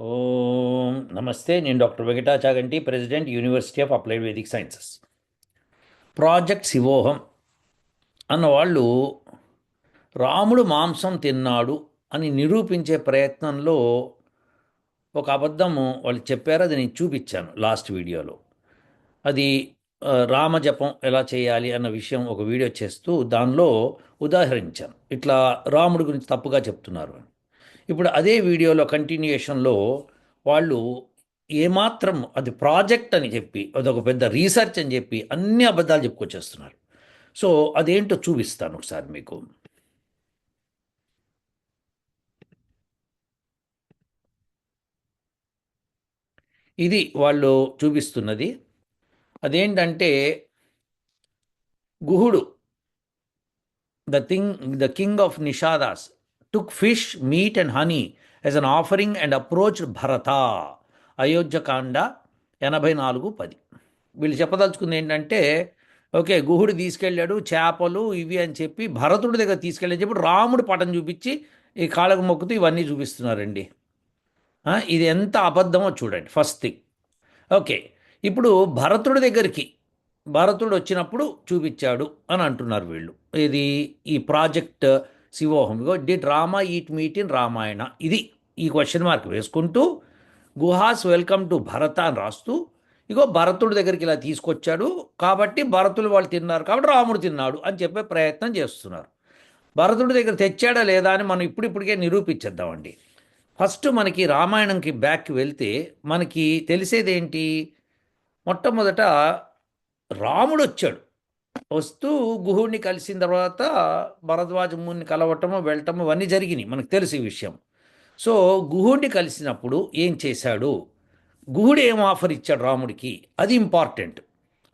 ఓం నమస్తే నేను doctor Venkata Chaganti president university of applied Vedic sciences. Project Shivoham అన్న వాళ్ళు రాముడు మాంసం తిన్నాడు అని నిరూపించే ప్రయత్నంలో ఒక అబద్ధము వాళ్ళు చెప్పారు అది నేను చూపించాను లాస్ట్ వీడియోలో. అది రామ రామజపం ఎలా చేయాలి అన్న విషయం ఒక వీడియో చేస్తూ దానిలో ఉదాహరించాను. ఇట్లా రాముడి గురించి తప్పుగా చెప్తున్నారు అని. ఇప్పుడు అదే వీడియోలో కంటిన్యూయేషన్లో వాళ్ళు ఏమాత్రం అది ప్రాజెక్ట్ అని చెప్పి అదొక పెద్ద రీసెర్చ్ అని చెప్పి అన్ని అబద్ధాలు చెప్పుకొచ్చేస్తున్నారు. సో అదేంటో చూపిస్తాను ఒకసారి మీకు. ఇది వాళ్ళు చూపిస్తున్నది. అదేంటంటే గుహుడు the thing the king of Nishadas took fish meat and honey as an offering and approach Bharata Ayodhyakanda ఎనభై నాలుగు పది. వీళ్ళు చెప్పదలుచుకుంది ఏంటంటే ఓకే గుహుడు తీసుకెళ్ళాడు చేపలు ఇవి అని చెప్పి భరతుడి దగ్గర తీసుకెళ్ళని చెప్పి రాముడు పటం చూపించి ఈ కాళ్ళకు మొక్కుతూ ఇవన్నీ చూపిస్తున్నారండి. ఇది ఎంత అబద్ధమో చూడండి ఫస్ట్ థింగ్ ఓకే ఇప్పుడు భరతుడి దగ్గరికి భరతుడు వచ్చినప్పుడు చూపించాడు అని అంటున్నారు వీళ్ళు. ఇది ఈ project Shivoham ego did Rama eat meat in Ramayana. ఇది ఈ క్వశ్చన్ మార్క్ వేసుకుంటూ గుహాస్ వెల్కమ్ టు భరత అని రాస్తూ ఇగో భరతుడి దగ్గరికి ఇలా తీసుకొచ్చాడు. కాబట్టి భరతులు వాళ్ళు తిన్నారు కాబట్టి రాముడు తిన్నాడు అని చెప్పే ప్రయత్నం చేస్తున్నారు. భరతుడి దగ్గర తెచ్చాడా లేదా అని మనం ఇప్పుడిప్పటికే నిరూపించేద్దామండి. ఫస్ట్ మనకి రామాయణంకి బ్యాక్ వెళ్తే మనకి తెలిసేది ఏంటి మొట్టమొదట రాముడు వచ్చాడు వస్తూ గుహుడిని కలిసిన తర్వాత భరద్వాజ ముని కలవటము వెళ్ళటము ఇవన్నీ జరిగినాయి. మనకు తెలుసు ఈ విషయం. సో గుహుడిని కలిసినప్పుడు ఏం చేశాడు? గుహుడు ఏం ఆఫర్ ఇచ్చాడు రాముడికి? అది ఇంపార్టెంట్.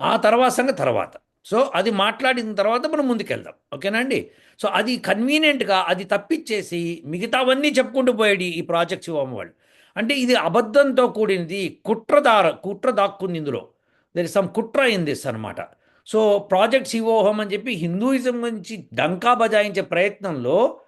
ఆ తర్వాత సంగతి తర్వాత. సో అది మాట్లాడిన తర్వాత మనం ముందుకెళ్దాం. ఓకేనా అండి? సో అది కన్వీనియంట్గా అది తప్పించేసి మిగతావన్నీ చెప్పుకుంటూ పోయాడు ఈ ప్రాజెక్ట్ శివం వాళ్ళు అంటే ఇది అబద్ధంతో కూడినది కుట్రదార కుట్ర దాక్కుంది ఇందులో. దర్ ఇస్ సమ్ కుట్ర ఇన్ దిస్ అనమాట సో ప్రాజెక్ట్ శివోహం అని చెప్పి హిందూయిజం గురించి డంకా బజాయించే ప్రయత్నంలో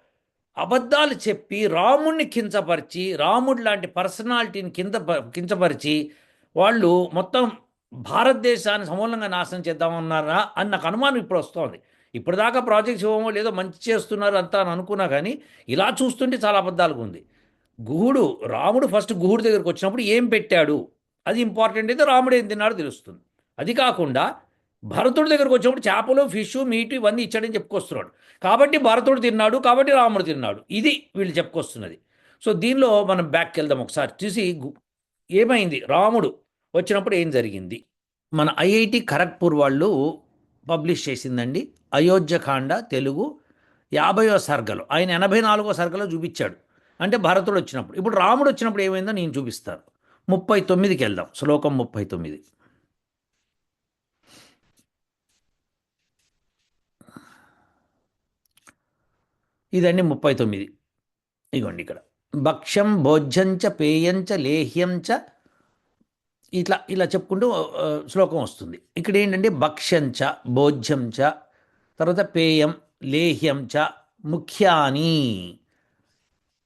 అబద్ధాలు చెప్పి రాముడిని కించపరిచి రాముడు లాంటి పర్సనాలిటీని కింద కించపరిచి వాళ్ళు మొత్తం భారతదేశాన్ని సమూలంగా నాశనం చేద్దామన్నారా అని నాకు అనుమానం ఇప్పుడు వస్తోంది. ఇప్పటిదాకా ప్రాజెక్ట్ శివమో లేదో మంచి చేస్తున్నారు అంతా అని అనుకున్నా కానీ ఇలా చూస్తుంటే చాలా అబద్ధాలుగా ఉంది. గుహుడు రాముడు ఫస్ట్ గుహుడు దగ్గరికి వచ్చినప్పుడు ఏం పెట్టాడు? అది ఇంపార్టెంట్ అయితే రాముడు ఏం తిన్నాడో తెలుస్తుంది. అది కాకుండా భరతుడి దగ్గరకు వచ్చినప్పుడు చేపలు ఫిష్ మీట్ ఇవన్నీ ఇచ్చాడని చెప్పుకొస్తున్నాడు. కాబట్టి భరతుడు తిన్నాడు కాబట్టి రాముడు తిన్నాడు. ఇది వీళ్ళు చెప్పుకొస్తున్నది. సో దీనిలో మనం బ్యాక్కి వెళ్దాం ఒకసారి. చూసి ఏమైంది? రాముడు వచ్చినప్పుడు ఏం జరిగింది? మన ఐఐటి ఖరగ్పూర్ వాళ్ళు పబ్లిష్ చేసిందండి. అయోధ్యకాండ తెలుగు యాభయో సర్గలో ఆయన ఎనభై నాలుగో సర్గలో చూపించాడు. అంటే భరతుడు వచ్చినప్పుడు. ఇప్పుడు రాముడు వచ్చినప్పుడు ఏమైందో నేను చూపిస్తాను. ముప్పై తొమ్మిదికి వెళ్దాం. శ్లోకం ముప్పై తొమ్మిది. ఇదండి ముప్పై తొమ్మిది. ఇగోండి ఇక్కడ. భక్ష్యం భోజ్యంచ పేయంచ లేహ్యంచ ఇట్లా ఇలా చెప్పుకుంటూ శ్లోకం వస్తుంది. ఇక్కడ ఏంటంటే భక్ష్యంచ భోజ్యంచ తర్వాత పేయం లేహ్యంచ ముఖ్యాని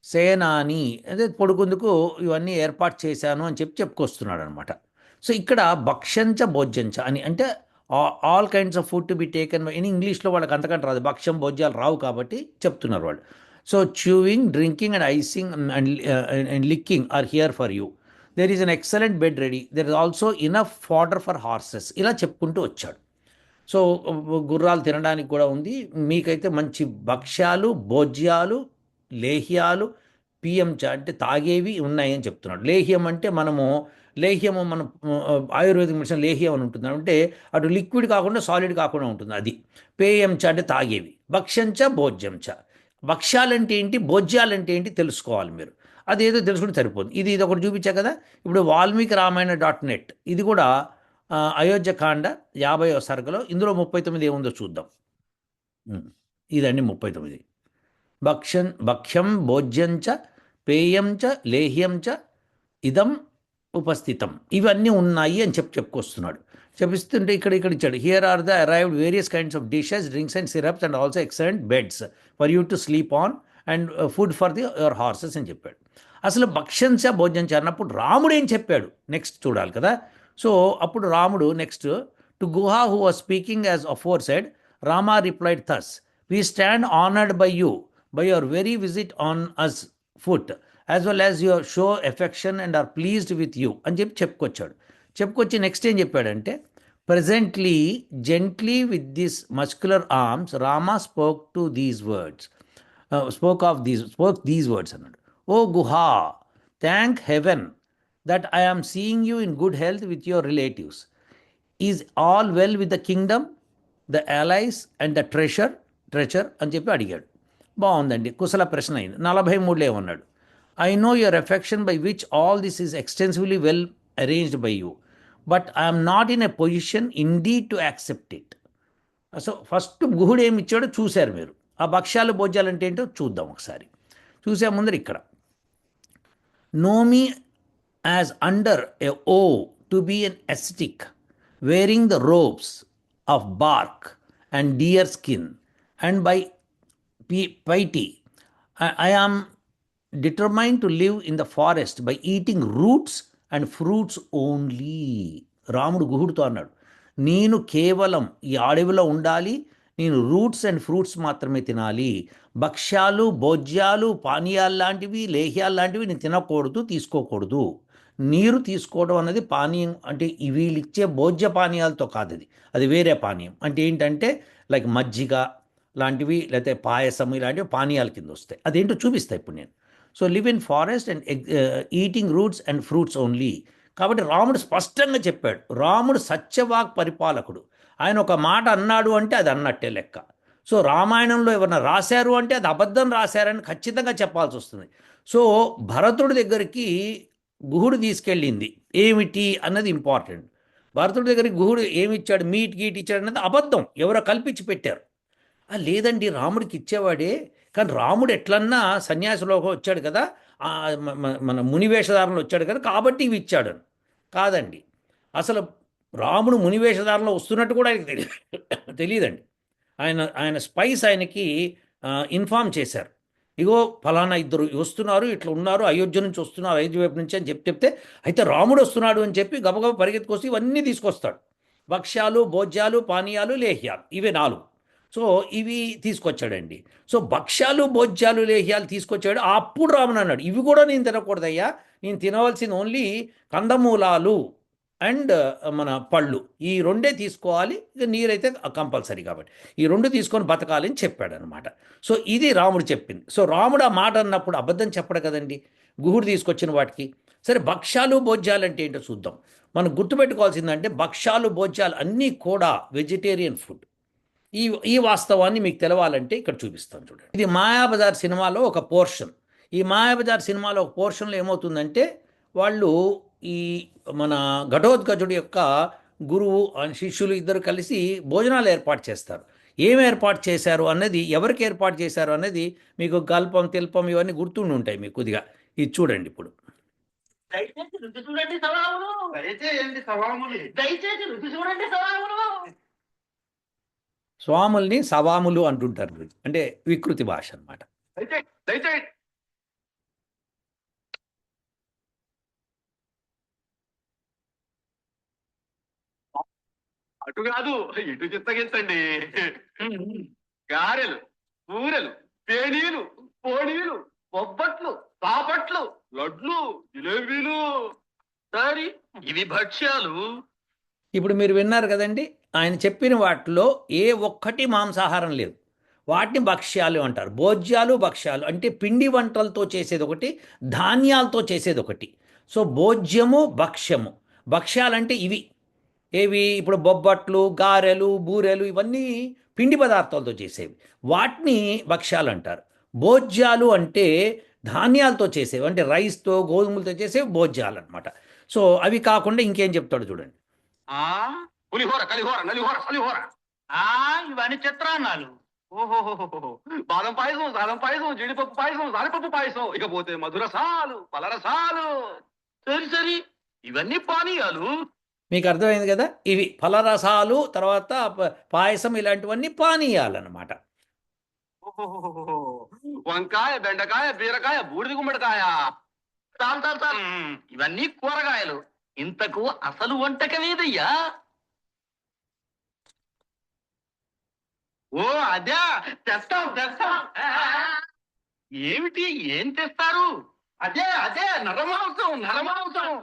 సేనాని అదే పొడుకుందుకు ఇవన్నీ ఏర్పాటు చేశాను అని చెప్పి చెప్పుకొస్తున్నాడు అనమాట సో ఇక్కడ భక్ష్యంచ భోజ్యంచ అని అంటే all kinds of food to be taken in ఇంగ్లీష్లో వాళ్ళకి అంతకంటే రాదు. భక్ష్యం భోజ్యాలు రావు కాబట్టి చెప్తున్నారు వాళ్ళు. So chewing drinking and eating and and licking are here for you there is an excellent bed ready there is also enough fodder for horses ఇలా చెప్పుకుంటూ వచ్చాడు. సో గుర్రాలు తినడానికి కూడా ఉంది. మీకైతే మంచి భక్ష్యాలు భోజ్యాలు లేహ్యాలు పిఎం చా అంటే తాగేవి ఉన్నాయని చెప్తున్నాడు. లేహ్యం అంటే మనము లేహ్యము మనం ఆ, ఆయుర్వేదిక్ మెడిసిన్ లేహ్యం అని ఉంటుంది. అంటే అటు లిక్విడ్ కాకుండా సాలిడ్ కాకుండా ఉంటుంది అది. పేయంచ అంటే తాగేవి. భక్ష్యంచ భోజ్యంచ భక్ష్యాలంటే ఏంటి? భోజ్యాలంటే ఏంటి? తెలుసుకోవాలి మీరు. అదేదో తెలుసుకుంటే సరిపోతుంది. ఇది ఇది ఒకటి చూపించా కదా? ఇప్పుడు వాల్మీకి రామాయణ డాట్ నెట్. ఇది కూడా అయోధ్యకాండ యాభై సరుకులో ఇందులో ముప్పై తొమ్మిది ఏముందో చూద్దాం. ఇదండి ముప్పై తొమ్మిది. భక్ష్యం భక్ష్యం భోజ్యంచ పేయంచ చ ఇదం ఉపస్థితం. ఇవన్నీ ఉన్నాయి అని చెప్పి చెప్పుకొస్తున్నాడు. చెప్పిస్తుంటే ఇక్కడ ఇక్కడ ఇచ్చాడు. Here are the arrived various kinds of dishes drinks and syrups and also excellent beds for you to sleep on and food for the your horses అని చెప్పాడు. అసలు భక్ష్యంశ భోజనం అన్నప్పుడు రాముడు ఏం చెప్పాడు? నెక్స్ట్ చూడాలి కదా. సో అప్పుడు రాముడు next to Guha who was speaking as aforesaid Rama replied thus we stand honoured by you by your very visit on us foot as well as your show affection and are pleased with you అని చెప్పి చెప్పుకొచ్చాడు చెప్పుకొచ్చి next ఏం చెప్పాడంటే presently gently with this muscular arms Rama spoke to these words spoke of these spoke these words అన్నాడు O Guha thank heaven that I am seeing you in good health with your relatives is all well with the kingdom the allies and the treasure treasure అని చెప్పి అడిగాడు బాగుందండి. కుశల ప్రశ్న అయింది. నలభై మూడులో ఏమన్నాడు? I know your affection by which all this is extensively well arranged by you but I'm not in a position indeed to accept it so first గుహుడు ఏమి ఇచ్చాడో చూశారు మీరు. ఆ భక్ష్యాలు భోజ్యాలు అంటే ఏంటో చూద్దాం ఒకసారి. చూసే ముందర ఇక్కడ. Know me as under a vow to be an ascetic wearing the robes of bark and deer skin and by piety, I, I am determined to live in the forest by eating roots and fruits only. రాముడు గుహుడుతో అన్నాడు నేను కేవలం ఈ అడవిలో ఉండాలి నేను roots and fruits మాత్రమే తినాలి. భక్ష్యాలు భోజ్యాలు పానీయాలు లాంటివి లేహ్యాలు లాంటివి నేను తినకూడదు తీసుకోకూడదు. నీరు తీసుకోవడం అనేది పానీయం అంటే ఈ వీళ్ళు ఇచ్చే భోజ్య పానీయాలతో కాదు అది. అది వేరే పానీయం. అంటే ఏంటంటే లైక్ మజ్జిగ లాంటివి లేకపోతే పాయసం ఇలాంటివి పానీయాల కింద వస్తాయి. అదేంటో చూపిస్తాయి ఇప్పుడు నేను. So live in forest and eating roots and fruits only. కాబట్టి రాముడు స్పష్టంగా చెప్పాడు. రాముడు సత్యవాక్ పరిపాలకుడు. ఆయన ఒక మాట అన్నాడు అంటే అది అన్నట్టే లెక్క. సో రామాయణంలో ఎవరన్నా రాశారు అంటే అది అబద్ధం రాశారని ఖచ్చితంగా చెప్పాల్సి వస్తుంది. సో భరతుడి దగ్గరికి గుహుడు తీసుకెళ్ళింది. ఏమిటి అన్నది ఇంపార్టెంట్. భరతుడి దగ్గరికి గుహుడు ఏమి ఇచ్చాడు మీట్ గీట్ ఇచ్చాడు అన్నది అబద్ధం. ఎవరో కల్పించి పెట్టారు. లేదండి రాముడికి ఇచ్చేవాడే. కానీ రాముడు ఎట్లన్నా సన్యాసిలోకి వచ్చాడు కదా మన మునివేషధారంలో వచ్చాడు కదా కాబట్టి ఇవి ఇచ్చాడు. అని. కాదండి. అసలు రాముడు మునివేషధారంలో వస్తున్నట్టు కూడా ఆయనకి తెలియదు తెలియదండి. ఆయన ఆయన స్పైస్ ఆయనకి ఇన్ఫామ్ చేశారు. ఇగో ఫలానా ఇద్దరు వస్తున్నారు ఇట్లా ఉన్నారు అయోధ్య నుంచి వస్తున్నారు అయోధ్య వైపు నుంచి అని చెప్పి చెప్తే అయితే రాముడు వస్తున్నాడు అని చెప్పి గబగబ పరిగెత్తుకొస్తే ఇవన్నీ తీసుకొస్తాడు. భక్ష్యాలు భోజ్యాలు పానీయాలు లేహ్యాలు. ఇవే నాలుగు. సో ఇవి తీసుకొచ్చాడండి. సో భక్ష్యాలు భోజ్యాలు లేహ్యాలు తీసుకొచ్చాడు. అప్పుడు రాముడు అన్నాడు ఇవి కూడా నేను తినకూడదయ్యా. నేను తినవలసింది ఓన్లీ కందమూలాలు అండ్ మన పళ్ళు. ఈ రెండే తీసుకోవాలి. ఇక నీరైతే కంపల్సరీ కాబట్టి. ఈ రెండు తీసుకొని బతకాలి అని చెప్పాడు అనమాట సో ఇది రాముడు చెప్పింది. సో రాముడు ఆ మాట అన్నప్పుడు అబద్ధం చెప్పడు కదండి. గుహుడు తీసుకొచ్చిన వాటికి. సరే భక్ష్యాలు భోజ్యాలు అంటే ఏంటో చూద్దాం. మనం గుర్తుపెట్టుకోవాల్సిందంటే భక్ష్యాలు భోజ్యాలు అన్నీ కూడా వెజిటేరియన్ ఫుడ్. ఈ ఈ వాస్తవాన్ని మీకు తెలవాలంటే ఇక్కడ చూపిస్తాను చూడండి. ఇది మాయాబజార్ సినిమాలో ఒక పోర్షన్. ఈ మాయాబజార్ సినిమాలో ఒక పోర్షన్లో ఏమవుతుందంటే వాళ్ళు ఈ మన ఘటోత్కచుడి యొక్క గురువు అండ్ శిష్యులు ఇద్దరు కలిసి భోజనాలు ఏర్పాటు చేస్తారు. ఏం ఏర్పాటు చేశారు అన్నది ఎవరికి ఏర్పాటు చేశారు అన్నది మీకు గల్పం తెల్పం ఇవన్నీ గుర్తుండి ఉంటాయి మీకు కొద్దిగా. ఇది చూడండి ఇప్పుడు. దయచేసి రుచి చూడండి సవాములు. దయచేసి రుచి చూడండి సవాములు. స్వాముల్ని సవాములు అంటుంటారు. అంటే వికృతి భాష దయచేయండి అటు కాదు ఇటు చిత్తగించండి గారెలు పూరెలు పేనీలు పోనీలు బొబ్బట్లు పాపట్లు లడ్లు జిలేబీలు. సరి ఇవి భక్ష్యాలు. ఇప్పుడు మీరు విన్నారు కదండి ఆయన చెప్పిన వాటిలో ఏ ఒక్కటి మాంసాహారం లేదు. వాటిని భక్ష్యాలు అంటారు. భోజ్యాలు భక్ష్యాలు అంటే పిండి వంటలతో చేసేది ఒకటి ధాన్యాలతో చేసేది ఒకటి. సో భోజ్యము భక్ష్యము. భక్ష్యాలంటే ఇవి. ఏవి? ఇప్పుడు బొబ్బట్లు గారెలు బూరెలు ఇవన్నీ పిండి పదార్థాలతో చేసేవి. వాటిని భక్ష్యాలు అంటారు. భోజ్యాలు అంటే ధాన్యాలతో చేసేవి. అంటే రైస్తో గోధుమలతో చేసేవి భోజ్యాలు అనమాట సో అవి కాకుండా ఇంకేం చెప్తాడు చూడండి. పులిహోర కలిహోర నలిహోర సలిహోర. ఆ ఇవన్నీ చిత్రాన్నాలు. ఓహోహోహోహో. బాదం పాయసం సాదం పాయసం జీడిపప్పు పాయసం సారిపప్పు పాయసం. ఇకపోతే మధురసాలు పలరసాలు సరి సరి. ఇవన్నీ పానీయాలు. మీకు అర్థమైంది కదా? ఇవి ఫలరసాలు తర్వాత పాయసం ఇలాంటివన్నీ పానీయాలు అన్నమాట ఓహోహోహోహో. వంకాయ బెండకాయ బీరకాయ బూడిద గుమ్మడికాయ. చాలు చాలు చాలు ఇవన్నీ కూరగాయలు. ఇంతకు అసలు వంటకమేదయ్యా ఓ అదే. తెస్తాం తెస్తాం. ఏమిటి ఏం తెస్తారు? అదే అదే నరమాంసం నరమాంసం.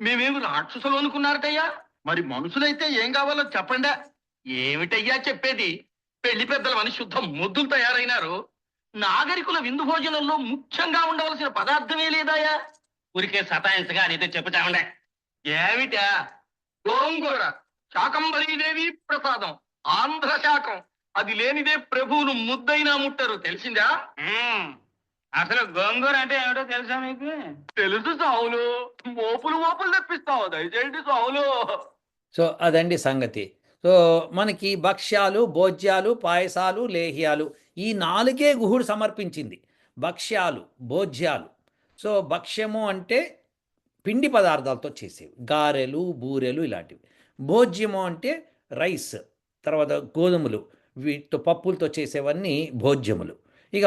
మేమేమి రాక్షసులు అనుకున్నారటయ్యా? మరి మనుషులైతే ఏం కావాలో చెప్పండి. ఏమిటయ్యా చెప్పేది? పెళ్ళి పెద్దల శుద్ధ మొద్దులు తయారైనారు. నాగరికుల విందు భోజనంలో ముఖ్యంగా ఉండవలసిన పదార్థమే లేదాయా ఊరికే సతాయించగా అయితే చెప్పుతామండే. ఏమిటా? గోంగూర శాకంబరీదేవి ప్రసాదం ఆంధ్ర శాకం అది లేనిదే ప్రభువులు ముద్దైనా ముట్టరు. తెలిసిందా? అసలు గోంగూర అంటే ఏమిటో తెలుసా మీకు? తెలుసు సావులు. మోపులు మోపులు తెప్పిస్తావు. దయచేయండి సావులు. సో అదండి సంగతి. సో మనకి భక్ష్యాలు భోజ్యాలు పాయసాలు లేహ్యాలు ఈ నాలుగే గుహుడు సమర్పించింది. భక్ష్యాలు భోజ్యాలు. సో భక్ష్యము అంటే పిండి పదార్థాలతో చేసేవి. గారెలు బూరెలు ఇలాంటివి. భోజ్యము అంటే రైస్ తర్వాత గోధుమలు వీటితో పప్పులతో చేసేవన్నీ భోజ్యములు. ఇక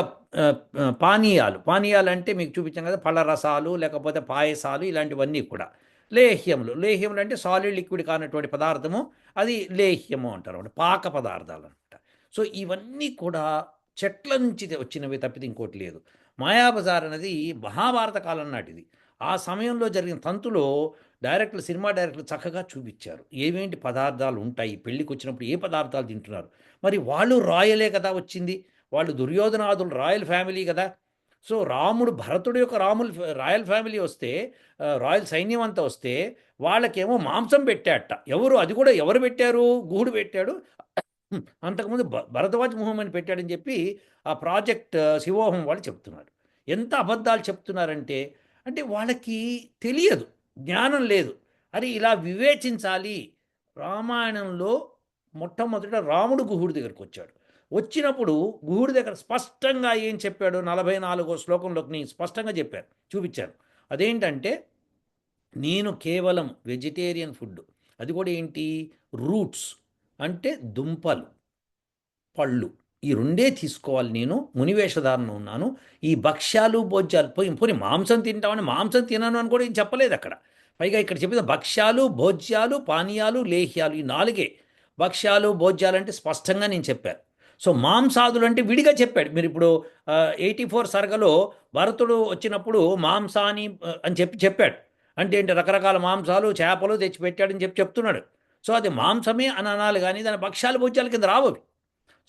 పానీయాలు. పానీయాలు అంటే మీకు చూపించాం కదా పళ్ళ రసాలు లేకపోతే పాయసాలు ఇలాంటివన్నీ కూడా. లేహ్యములు. లేహ్యములు అంటే సాలిడ్ లిక్విడ్ కానటువంటి పదార్థము. అది లేహ్యము అంటారు అన్నమాట. పాక పదార్థాలు అనమాట సో ఇవన్నీ కూడా చెట్ల నుంచి వచ్చినవి తప్పితే ఇంకోటి లేదు. మాయాబజార్ అనేది మహాభారత కాలం నాటిది. ఆ సమయంలో జరిగిన తంతులో డైరెక్టర్ సినిమా డైరెక్టర్లు చక్కగా చూపించారు. ఏమేంటి పదార్థాలు ఉంటాయి? పెళ్ళికి వచ్చినప్పుడు ఏ పదార్థాలు తింటున్నారు? మరి వాళ్ళు రాయలే కదా వచ్చింది. వాళ్ళు దుర్యోధనాదులు రాయల్ ఫ్యామిలీ కదా. సో రాముడు భరతుడు యొక్క రాములు రాయల్ ఫ్యామిలీ వస్తే రాయల్ సైన్యం అంతా వస్తే వాళ్ళకేమో మాంసం పెట్టాట. ఎవరు? అది కూడా ఎవరు పెట్టారు? గుహుడు పెట్టాడు. అంతకుముందు భరద్వాజ్ ముహమ్మని పెట్టాడని చెప్పి ఆ ప్రాజెక్ట్ శివోహం వాళ్ళు చెప్తున్నారు. ఎంత అబద్ధాలు చెప్తున్నారంటే అంటే వాళ్ళకి తెలియదు జ్ఞానం లేదు. అరే ఇలా వివేచించాలి. రామాయణంలో మొట్టమొదట రాముడు గుహుడి దగ్గరికి వచ్చాడు. వచ్చినప్పుడు గుహుడి దగ్గర స్పష్టంగా ఏం చెప్పాడు? నలభై నాలుగో శ్లోకంలోకి నేను స్పష్టంగా చెప్పారు చూపించాను. అదేంటంటే నేను కేవలం వెజిటేరియన్ ఫుడ్ అది కూడా ఏంటి? రూట్స్ అంటే దుంపలు పళ్ళు. ఈ రెండే తీసుకోవాలి నేను. మునివేషధారణ ఉన్నాను. ఈ భక్ష్యాలు భోజ్యాలు పోయి పోనీ మాంసం తింటామని మాంసం తినను అని కూడా ఏం చెప్పలేదు అక్కడ. పైగా ఇక్కడ చెప్పిన భక్ష్యాలు భోజ్యాలు పానీయాలు లేహ్యాలు ఈ నాలుగే. భక్ష్యాలు భోజ్యాలు అంటే స్పష్టంగా నేను చెప్పాను. సో మాంసాదులు అంటే విడిగా చెప్పాడు. మీరు ఇప్పుడు ఎయిటీ ఫోర్ సరగలో భరతుడు వచ్చినప్పుడు మాంసాని అని చెప్పి చెప్పాడు. అంటే ఏంటి? రకరకాల మాంసాలు చేపలు తెచ్చి పెట్టాడని చెప్పి చెప్తున్నాడు. సో అది మాంసమే అని అనాలి కానీ దాని భక్ష్యాలు భోజ్యాల కింద రావు అవి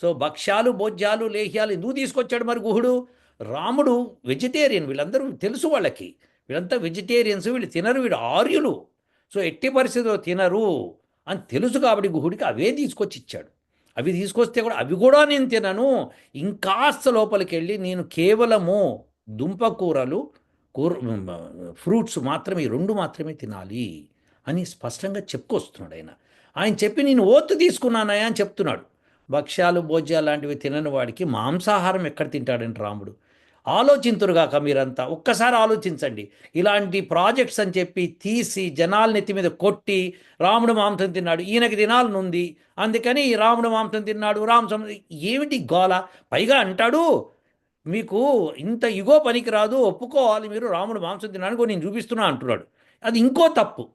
సో భక్ష్యాలు భోజ్యాలు లేహ్యాలు ఎందుకు తీసుకొచ్చాడు మరి గుహుడు? రాముడు వెజిటేరియన్ వీళ్ళందరూ తెలుసు వాళ్ళకి. వీళ్ళంతా వెజిటేరియన్స్ వీళ్ళు తినరు వీళ్ళు ఆర్యులు. సో ఎట్టి పరిస్థితిలో తినరు అని తెలుసు కాబట్టి గుహుడికి అవే తీసుకొచ్చి ఇచ్చాడు. అవి తీసుకొస్తే కూడా అవి కూడా నేను తినను. ఇంకాస్త లోపలికి వెళ్ళి నేను కేవలము దుంపకూరలు కూర ఫ్రూట్స్ మాత్రమే రెండు మాత్రమే తినాలి అని స్పష్టంగా చెప్పుకొస్తున్నాడు ఆయన. ఆయన చెప్పి నేను ఓత్తు తీసుకున్నానయా అని చెప్తున్నాడు. భక్ష్యాలు భోజ్యాలు లాంటివి తినని వాడికి మాంసాహారం ఎక్కడ తింటాడండి రాముడు? ఆలోచింతురుగాక మీరంతా. ఒక్కసారి ఆలోచించండి. ఇలాంటి ప్రాజెక్ట్స్ అని చెప్పి తీసి జనాల నెత్తి మీద కొట్టి రాముడు మాంసం తిన్నాడు ఈయనకి తినాలనుంది అందుకని రాముడు మాంసం తిన్నాడు రామసం ఏమిటి గోల? పైగా అంటాడు మీకు ఇంత ఇగో పనికి రాదు ఒప్పుకోవాలి మీరు రాముడు మాంసం తిన్నాడు నేను చూపిస్తున్నా అంటున్నాడు. అది ఇంకో తప్పు.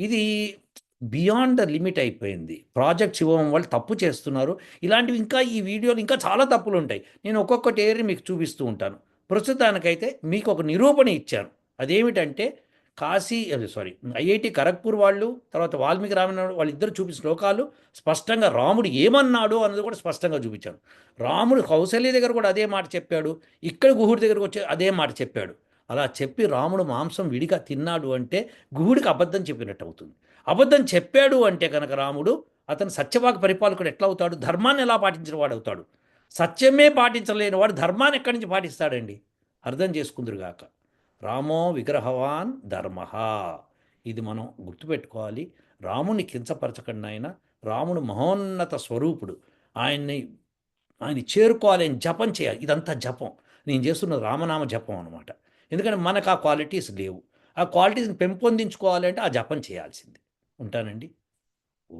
ఇది బియాండ్ ద లిమిట్ అయిపోయింది. ప్రాజెక్ట్స్ ఇవ్వడం వాళ్ళు తప్పు చేస్తున్నారు. ఇలాంటివి ఇంకా ఈ వీడియోలు ఇంకా చాలా తప్పులు ఉంటాయి. నేను ఒక్కొక్కటి ఏరి మీకు చూపిస్తూ ఉంటాను. ప్రస్తుతానికైతే మీకు ఒక నిరూపణ ఇచ్చాను. అదేమిటంటే కాశీ సారీ ఐఐటి ఖరగ్పూర్ వాళ్ళు తర్వాత వాల్మీకి రామన్ వాళ్ళిద్దరు చూపించిన శ్లోకాలు స్పష్టంగా రాముడు ఏమన్నాడు అన్నది కూడా స్పష్టంగా చూపించాను. రాముడు కౌశల్య దగ్గర కూడా అదే మాట చెప్పాడు. ఇక్కడ గుహుడి దగ్గరకు వచ్చి అదే మాట చెప్పాడు. అలా చెప్పి రాముడు మాంసం విడిగా తిన్నాడు అంటే గుహుడికి అబద్ధం చెప్పినట్టు అవుతుంది. అబద్ధం చెప్పాడు అంటే కనుక రాముడు అతను సత్యవాక పరిపాలకుడు ఎట్లా అవుతాడు ధర్మాన్ని ఎలా పాటించిన వాడు అవుతాడు సత్యమే పాటించలేని వాడు ధర్మాన్ని ఎక్కడి నుంచి పాటిస్తాడండి? అర్థం చేసుకుందరుగాక. రామో విగ్రహవాన్ ధర్మ. ఇది మనం గుర్తుపెట్టుకోవాలి. రాముని కించపరచకండి ఆయన. రాముడు మహోన్నత స్వరూపుడు. ఆయన్ని ఆయన చేరుకోవాలి ఆయన జపం చేయాలి. ఇదంతా జపం. నేను చేస్తున్న రామనామ జపం అనమాట ఎందుకంటే మనకు ఆ క్వాలిటీస్ లేవు. ఆ క్వాలిటీస్ని పెంపొందించుకోవాలంటే ఆ జపం చేయాల్సింది. ఉంటానండి. ఓ